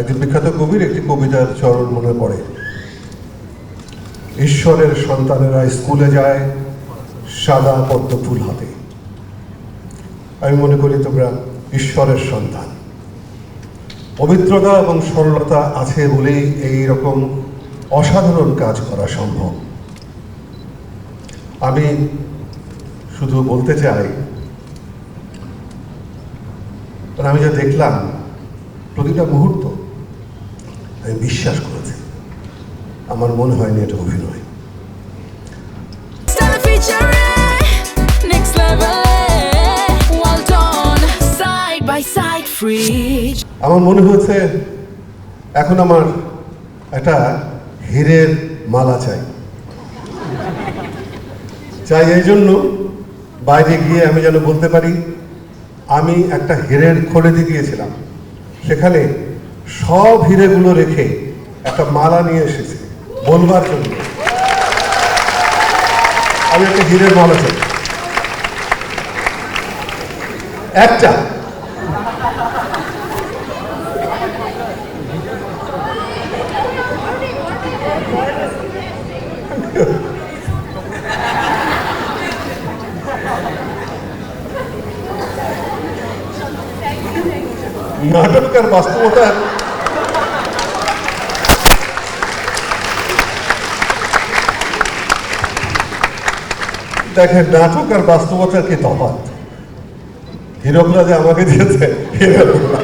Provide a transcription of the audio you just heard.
একজন বিখ্যাত কবির একটি কবিতার চরণ মনে পড়ে। ঈশ্বরের সন্তানেরা স্কুলে যায়, সাদা পদ্ম ফুল হাতে। আমি মনে করি তোমরা ঈশ্বরের সন্তান। পবিত্রতা এবং সরলতা আছে বলেই এই রকম অসাধারণ কাজ করা সম্ভব। আমি শুধু বলতে চাই আমি যা দেখলাম, প্রতিটা মুহূর্ত আমি বিশ্বাস করেছি। আমার মনে হয়নি এটা অভিনয়. আমার মনে হয়েছে এখন আমার একটা হীরের মালা চাই। চাই এই জন্য বাইরে গিয়ে আমি যেন বলতে পারি আমি একটা হীরের খোলেতে গিয়েছিলাম। সেখানে সব হিরেগুলো রেখে একটা মালা নিয়ে এসেছি বলবার জন্য। আমি একটা হীরের মালা চাই। একটা। নাটক আর বাস্তবতা দেখেন নাটক আর বাস্তবতার কি তফাৎ? হিরকরা যে আমাকে দিয়েছে হিরকরা